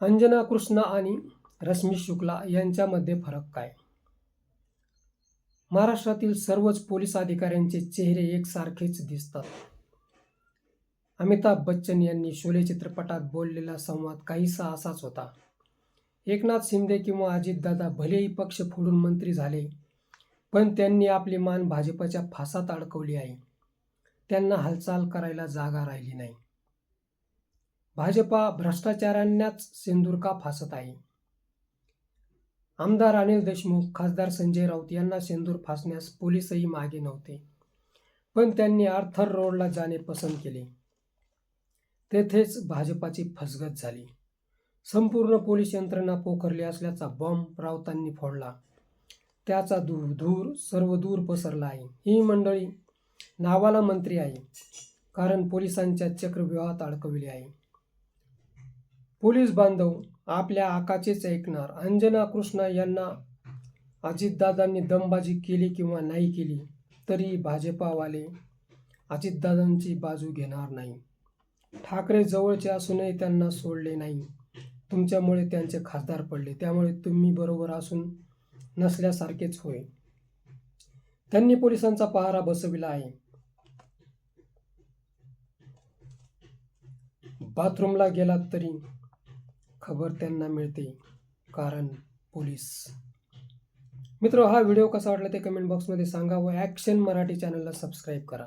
अंजना कृष्णा आणि रश्मी शुक्ला यांच्यामध्ये फरक काय? महाराष्ट्रातील सर्वच पोलीस अधिकाऱ्यांचे चेहरे एकसारखेच दिसतात. अमिताभ बच्चन यांनी शोले चित्रपटात बोललेला संवाद काहीसा असाच होता. एकनाथ शिंदे किंवा अजितदादा भलेही पक्ष फोडून मंत्री झाले पण त्यांनी आपली मान भाजपच्या फासात अडकवली आहे. त्यांना हालचाल करायला जागा राहिली नाही. भाजपा भ्रष्टाचारांनाच सिंदूर का फासत आहे? आमदार अनिल देशमुख खासदार संजय राऊत यांना सिंदूर फासण्यास पोलीसही मागे नव्हते. पण त्यांनी आर्थर रोडला जाणे पसंत केले. तेथेच भाजपाची फसगत झाली. संपूर्ण पोलीस यंत्रणा पोखरली असल्याचा बॉम्ब राऊतांनी फोडला. त्याचा धूर धूर सर्व दूर पसरला आहे. ही मंडळी नावाला मंत्री आहे कारण पोलिसांच्या चक्रव्यूहात अडकविले आहे. पोलीस बांधव आपल्या आकाचेच ऐकणार. अंजना कृष्णा यांना अजितदादांनी दमबाजी केली किंवा नाही केली तरी भाजपावाले अजितदादांची बाजू घेणार नाही. ठाकरे जवळचे असूनही त्यांना सोडले नाही. तुमच्यामुळे त्यांचे खासदार पडले. त्यामुळे तुम्ही बरोबर असून नसल्यासारखेच होय. त्यांनी पोलिसांचा पहारा बसविला आहे. बाथरूमला गेलात तरी खबर त्यांना मिळते कारण पोलीस. मित्र हा व्हिडिओ कसा वाटला ते कमेंट बॉक्समध्ये सांगा व ॲक्शन मराठी चॅनलला सबस्क्राईब करा.